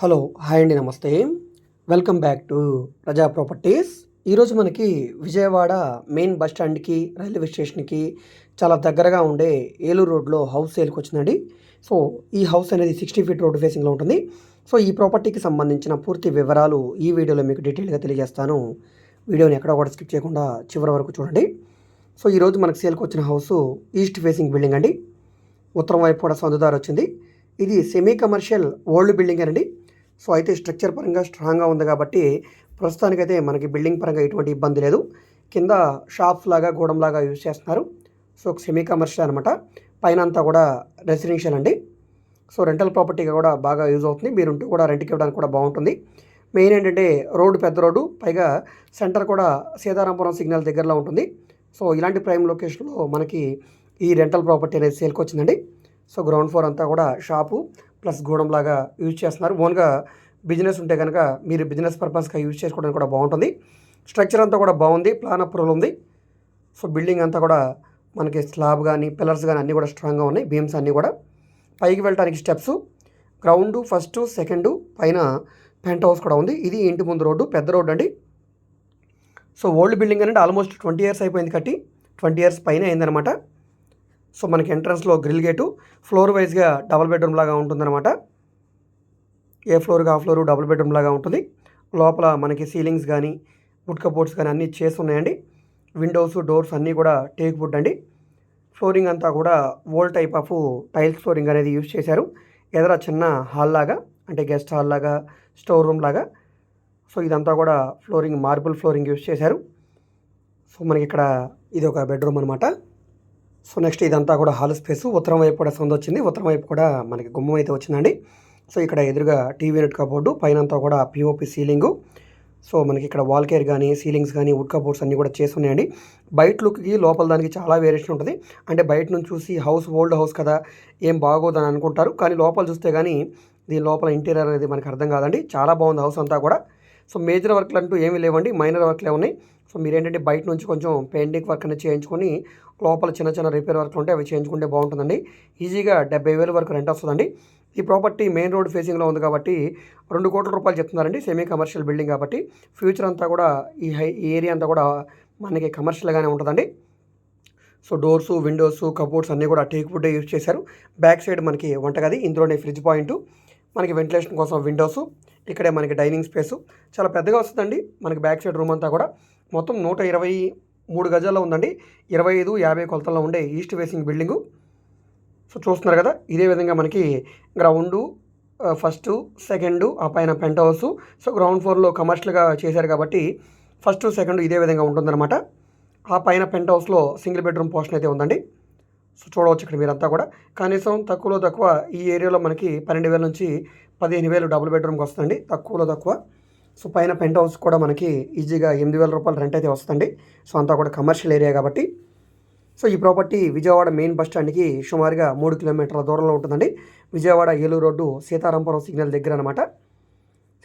Hello hi అండి నమస్తే. Welcome back to Praja properties. ఈరోజు మనకి విజయవాడ మెయిన్ బస్ స్టాండ్కి రైల్వే స్టేషన్కి చాలా దగ్గరగా ఉండే ఏలూరు రోడ్లో హౌస్ సేల్కి వచ్చిందండి. సో ఈ హౌస్ అనేది సిక్స్టీ ఫీట్ రోడ్ ఫేసింగ్లో ఉంటుంది. సో ఈ ప్రాపర్టీకి సంబంధించిన పూర్తి వివరాలు ఈ వీడియోలో మీకు డీటెయిల్గా తెలియజేస్తాను. వీడియోని ఎక్కడ కూడా స్కిప్ చేయకుండా చివరి వరకు చూడండి. సో ఈరోజు మనకి సేల్కి వచ్చిన హౌస్ ఈస్ట్ ఫేసింగ్ బిల్డింగ్ అండి. ఉత్తరం వైపు కూడా సందుదారు వచ్చింది. ఇది సెమీ కమర్షియల్ ఓల్డ్ బిల్డింగ్ అండి. సో అయితే స్ట్రక్చర్ పరంగా స్ట్రాంగ్గా ఉంది కాబట్టి ప్రస్తుతానికైతే మనకి బిల్డింగ్ పరంగా ఎటువంటి ఇబ్బంది లేదు. కింద షాప్స్ లాగా గోడం లాగా యూజ్ చేస్తున్నారు. సో సెమీ కమర్షియల్ అనమాట. పైన అంతా కూడా రెసిడెన్షియల్ అండి. సో రెంటల్ ప్రాపర్టీగా కూడా బాగా యూజ్ అవుతుంది. మీరుంటూ కూడా రెంట్కి ఇవ్వడానికి కూడా బాగుంటుంది. మెయిన్ ఏంటంటే రోడ్డు పెద్ద రోడ్డు పైగా సెంటర్ కూడా సీతారాంపురం సిగ్నల్ దగ్గరలో ఉంటుంది. సో ఇలాంటి ప్రైమ్ లొకేషన్లో మనకి ఈ రెంటల్ ప్రాపర్టీ అనేది సేల్కి వచ్చిందండి. సో గ్రౌండ్ ఫ్లోర్ అంతా కూడా షాపు ప్లస్ గోడం లాగా యూజ్ చేస్తున్నారు. ఓన్గా బిజినెస్ ఉంటే కనుక మీరు బిజినెస్ పర్పస్గా యూజ్ చేసుకోవడానికి కూడా బాగుంటుంది. స్ట్రక్చర్ అంతా కూడా బాగుంది. ప్లాన్ అప్రూవల్ ఉంది. సో బిల్డింగ్ అంతా కూడా మనకి స్లాబ్ కానీ పిల్లర్స్ కానీ అన్నీ కూడా స్ట్రాంగ్గా ఉన్నాయి. బీమ్స్ అన్నీ కూడా. పైకి వెళ్ళడానికి స్టెప్స్. గ్రౌండ్ ఫస్ట్ సెకండ్ పైన పెంట్ హౌస్ కూడా ఉంది. ఇది ఇంటి ముందు రోడ్డు పెద్ద రోడ్డు అండి. సో ఓల్డ్ బిల్డింగ్ అనేది ఆల్మోస్ట్ ట్వంటీ ఇయర్స్ అయిపోయింది కట్టి. ట్వంటీ ఇయర్స్ పైన అయిందనమాట. సో మనకి ఎంట్రన్స్లో గ్రిల్ గేటు ఫ్లోర్ వైజ్గా డబుల్ బెడ్రూమ్ లాగా ఉంటుందన్నమాట. ఏ ఫ్లోర్గా ఆ ఫ్లోర్ డబుల్ బెడ్రూమ్ లాగా ఉంటుంది. లోపల మనకి సీలింగ్స్ కానీ వుడ్ కబోర్డ్స్ కానీ అన్నీ చేసి ఉన్నాయండి. విండోస్ డోర్స్ అన్నీ కూడా టేక్ వుడ్ అండి. ఫ్లోరింగ్ అంతా కూడా old type of tiles flooring అనేది యూజ్ చేశారు. ఎదర చిన్న హాల్ లాగా అంటే గెస్ట్ హాల్ లాగా స్టోర్ రూమ్ లాగా. సో ఇదంతా కూడా ఫ్లోరింగ్ మార్బుల్ ఫ్లోరింగ్ యూజ్ చేశారు. సో మనకి ఇక్కడ ఇది ఒక బెడ్రూమ్ అనమాట సో నెక్స్ట్ ఇదంతా కూడా హాల్ స్పేస్. ఉత్తరం వైపు కూడా సొంత వచ్చింది. ఉత్తరం వైపు కూడా మనకి గుమ్మం అయితే వచ్చిందండి. సో ఇక్కడ ఎదురుగా టీవీ నెట్ కబోర్డు పైన అంతా కూడా పిఓపి సీలింగు. సో మనకి ఇక్కడ వాల్ కేర్ కానీ సీలింగ్స్ కానీ వుడ్ కబోర్డ్స్ అన్నీ కూడా చేసి ఉన్నాయండి బయట లుక్కి లోపల దానికి చాలా వేరియేషన్ ఉంటుంది. అంటే బయట నుంచి చూసి హౌస్ ఓల్డ్ హౌస్ కదా ఏం బాగోదని అనుకుంటారు. కానీ లోపల చూస్తే కానీ దీని లోపల ఇంటీరియర్ అనేది మనకు అర్థం కాదండి. చాలా బాగుంది హౌస్ అంతా కూడా. సో మేజర్ వర్క్లు అంటూ ఏమీ లేవండి మైనర్ వర్క్లే ఉన్నాయి. సో మీరు ఏంటంటే బయట నుంచి కొంచెం పెయింటింగ్ వర్క్ అనేది చేయించుకొని లోపల చిన్న చిన్న రిపేర్ వర్క్లు ఉంటే అవి చేయించుకుంటే బాగుంటుందండి. ఈజీగా డెబ్బై వేల వరకు రెంట్ వస్తుందండి. ఈ ప్రాపర్టీ మెయిన్ రోడ్ ఫేసింగ్లో ఉంది కాబట్టి రెండు కోట్ల రూపాయలు చెప్తున్నారండి సెమీ కమర్షియల్ బిల్డింగ్ కాబట్టి. ఫ్యూచర్ అంతా కూడా ఈ హై ఈ ఏరియా అంతా కూడా మనకి కమర్షియల్గానే ఉంటుందండి. సో డోర్స్ విండోస్ కబోర్డ్స్ అన్నీ కూడా టేక్ వుడ్ యూజ్ చేశారు. బ్యాక్ సైడ్ మనకి వంటగది ఇందులోనే ఫ్రిడ్జ్ పాయింట్ మనకి వెంటిలేషన్ కోసం విండోస్ ఇక్కడే మనకి డైనింగ్ స్పేసు. చాలా పెద్దగా వస్తుందండి. మనకి బ్యాక్ సైడ్ రూమ్ అంతా కూడా. మొత్తం నూట ఇరవై మూడు గజాల్లో ఉందండి. ఇరవై ఐదు యాభై కొలతల్లో ఉండే ఈస్ట్ ఫేసింగ్ బిల్డింగు. సో చూస్తున్నారు కదా ఇదే విధంగా మనకి గ్రౌండు ఫస్ట్ సెకండు ఆ పైన పెంట్ హౌస్. సో గ్రౌండ్ ఫ్లోర్లో కమర్షియల్గా చేశారు కాబట్టి ఫస్ట్ సెకండ్ ఇదే విధంగా ఉంటుందన్నమాట. ఆ పైన పెంట్ హౌస్లో సింగిల్ బెడ్రూమ్ పోర్షన్ అయితే ఉందండి. సో చూడవచ్చు ఇక్కడ మీరంతా కూడా. కనీసం తక్కువలో తక్కువ ఈ ఏరియాలో మనకి పన్నెండు వేల నుంచి పదిహేను వేలు డబుల్ బెడ్రూమ్కి వస్తుంది తక్కువలో తక్కువ. సో పైన పెంట్ హౌస్ కూడా మనకి ఈజీగా ఎనిమిది వేల రూపాయలు రెంట్ అయితే వస్తుంది సో అంతా కూడా కమర్షియల్ ఏరియా కాబట్టి. సో ఈ ప్రాపర్టీ విజయవాడ మెయిన్ బస్ స్టాండ్కి సుమారుగా మూడు కిలోమీటర్ల దూరంలో ఉంటుందండి. విజయవాడ ఏలూరు రోడ్డు సీతారాంపురం సిగ్నల్ దగ్గర అనమాట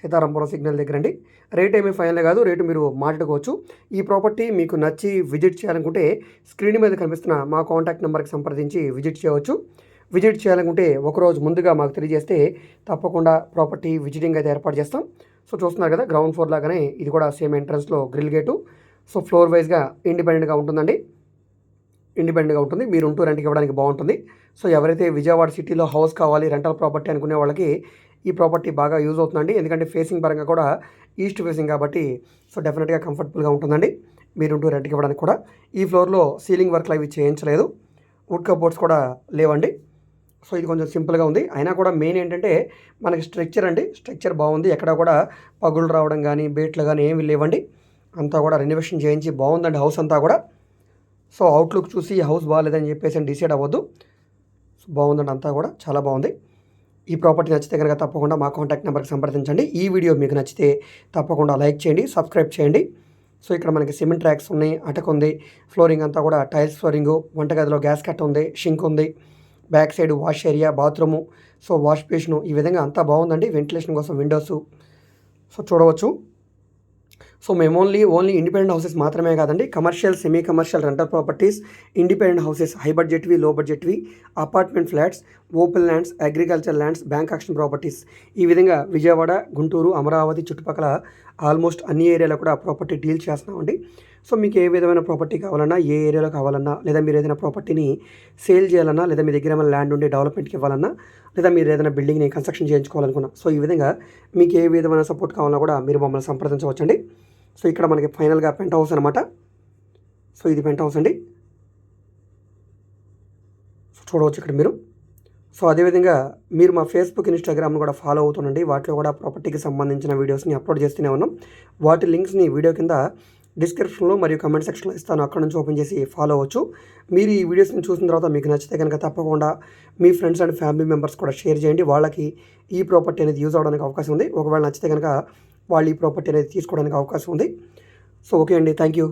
సీతారాంపురం సిగ్నల్ దగ్గర అండి రేట్ ఏమీ ఫైనల్ కాదు రేటు మీరు మాట్లాడుకోవచ్చు. ఈ ప్రాపర్టీ మీకు నచ్చి విజిట్ చేయాలనుకుంటే స్క్రీన్ మీద కనిపిస్తున్న మా కాంటాక్ట్ నెంబర్కి సంప్రదించి విజిట్ చేయవచ్చు. విజిట్ చేయాలనుకుంటే ఒకరోజు ముందుగా మాకు తెలియజేస్తే తప్పకుండా ప్రాపర్టీ విజిటింగ్ అయితే ఏర్పాటు చేస్తాం. సో చూస్తున్నారు కదా గ్రౌండ్ ఫ్లోర్ లాగానే ఇది కూడా సేమ్ ఎంట్రన్స్లో గ్రిల్ గేటు. సో ఫ్లోర్ వైజ్గా ఇండిపెండెంట్గా ఉంటుందండి. ఇండిపెండెంట్గా ఉంటుంది. మీరు ఉంటూ రెంట్కి ఇవ్వడానికి బాగుంటుంది. సో ఎవరైతే విజయవాడ సిటీలో హౌస్ కావాలి రెంటల్ ప్రాపర్టీ అనుకునే వాళ్ళకి ఈ ప్రాపర్టీ బాగా యూజ్ అవుతుందండి. ఎందుకంటే ఫేసింగ్ పరంగా కూడా ఈస్ట్ ఫేసింగ్ కాబట్టి సో డెఫినెట్గా కంఫర్టబుల్గా ఉంటుందండి. మీరు ఉంటూ రెంట్కి ఇవ్వడానికి కూడా. ఈ ఫ్లోర్లో సీలింగ్ వర్క్లు అవి చేయించలేదు. వుడ్ కబోర్డ్స్ కూడా లేవండి. సో ఇది కొంచెం సింపుల్గా ఉంది. అయినా కూడా మెయిన్ ఏంటంటే మనకి స్ట్రక్చర్ అండి. స్ట్రక్చర్ బాగుంది. ఎక్కడ కూడా పగులు రావడం కానీ బేట్లు కానీ ఏమి లేవండి. అంతా కూడా రెనోవేషన్ చేయించి బాగుందండి హౌస్ అంతా కూడా. సో అవుట్లుక్ చూసి హౌస్ బాగాలేదని చెప్పేసి డిసైడ్ అవ్వద్దు. సో బాగుందండి అంతా కూడా. చాలా బాగుంది. ఈ ప్రాపర్టీ నచ్చితే కనుక తప్పకుండా మా కాంటాక్ట్ నెంబర్కి సంప్రదించండి. ఈ వీడియో మీకు నచ్చితే తప్పకుండా లైక్ చేయండి సబ్స్క్రైబ్ చేయండి. సో ఇక్కడ మనకి సిమెంట్ ట్రాక్స్ ఉన్నాయి అటక్ ఉంది ఫ్లోరింగ్ అంతా కూడా టైల్స్ ఫ్లోరింగు వంటగదిలో గ్యాస్ కట్ ఉంది షింక్ ఉంది back side wash area bathroom. So wash basin ఈ విధంగా అంతా బాగుందండి వెంటిలేషన్ కోసం విండోస్. సో చూడవచ్చు. సో మేము ఓన్లీ ఓన్లీ ఇండిపెండెంట్ హౌసెస్ మాత్రమే కాదండి commercial semi commercial rental properties independent houses high బడ్జెట్వి low బడ్జెట్వి apartment flats open lands agriculture lands bank auction properties ఈ విధంగా విజయవాడ గుంటూరు అమరావతి చుట్టుపక్కల ఆల్మోస్ట్ అన్ని ఏరియాలో కూడా ప్రాపర్టీ డీల్ చేస్తున్నామండి. సో మీకు ఏ విధమైన ప్రాపర్టీ కావాలన్నా ఏ ఏరియాలో కావాలన్నా లేదా మీరు ఏదైనా ప్రాపర్టీని సేల్ చేయాలన్నా లేదా మీ దగ్గర ఏమైనా ల్యాండ్ ఉండి డెవలప్మెంట్కి ఇవ్వాలన్నా లేదా మీరు ఏదైనా బిల్డింగ్ని కన్స్ట్రక్షన్ చేయించుకోవాలనుకున్నా సో ఈ విధంగా మీకు ఏ విధమైన సపోర్ట్ కావాలన్నా కూడా మీరు మమ్మల్ని సంప్రదించవచ్చండి. సో ఇక్కడ మనకి ఫైనల్గా పెంట్ హౌస్ అనమాట సో ఇది పెంట్ హౌస్ అండి. సో చూడవచ్చు ఇక్కడ మీరు. సో అదేవిధంగా మీరు మా ఫేస్బుక్ ఇన్స్టాగ్రామ్ను కూడా ఫాలో అవుతుండండి. వాటిలో కూడా ప్రాపర్టీకి సంబంధించిన వీడియోస్ని అప్లోడ్ చేస్తూనే ఉన్నాం. వాటి లింక్స్ని వీడియో కింద డిస్క్రిప్షన్లో మరియు కమెంట్ సెక్షన్లో ఇస్తాను. అక్కడ నుంచి ఓపెన్ చేసి ఫాలో అవ్వచ్చు. మీరు ఈ వీడియోస్ని చూసిన తర్వాత మీకు నచ్చితే కనుక తప్పకుండా మీ ఫ్రెండ్స్ అండ్ ఫ్యామిలీ మెంబర్స్ కూడా షేర్ చేయండి. వాళ్ళకి ఈ ప్రాపర్టీ అనేది యూజ్ అవడానికి అవకాశం ఉంది. ఒకవేళ నచ్చితే కనుక వాళ్ళు ఈ ప్రాపర్టీ అనేది తీసుకోవడానికి అవకాశం ఉంది. సో ఓకే అండి. Thank you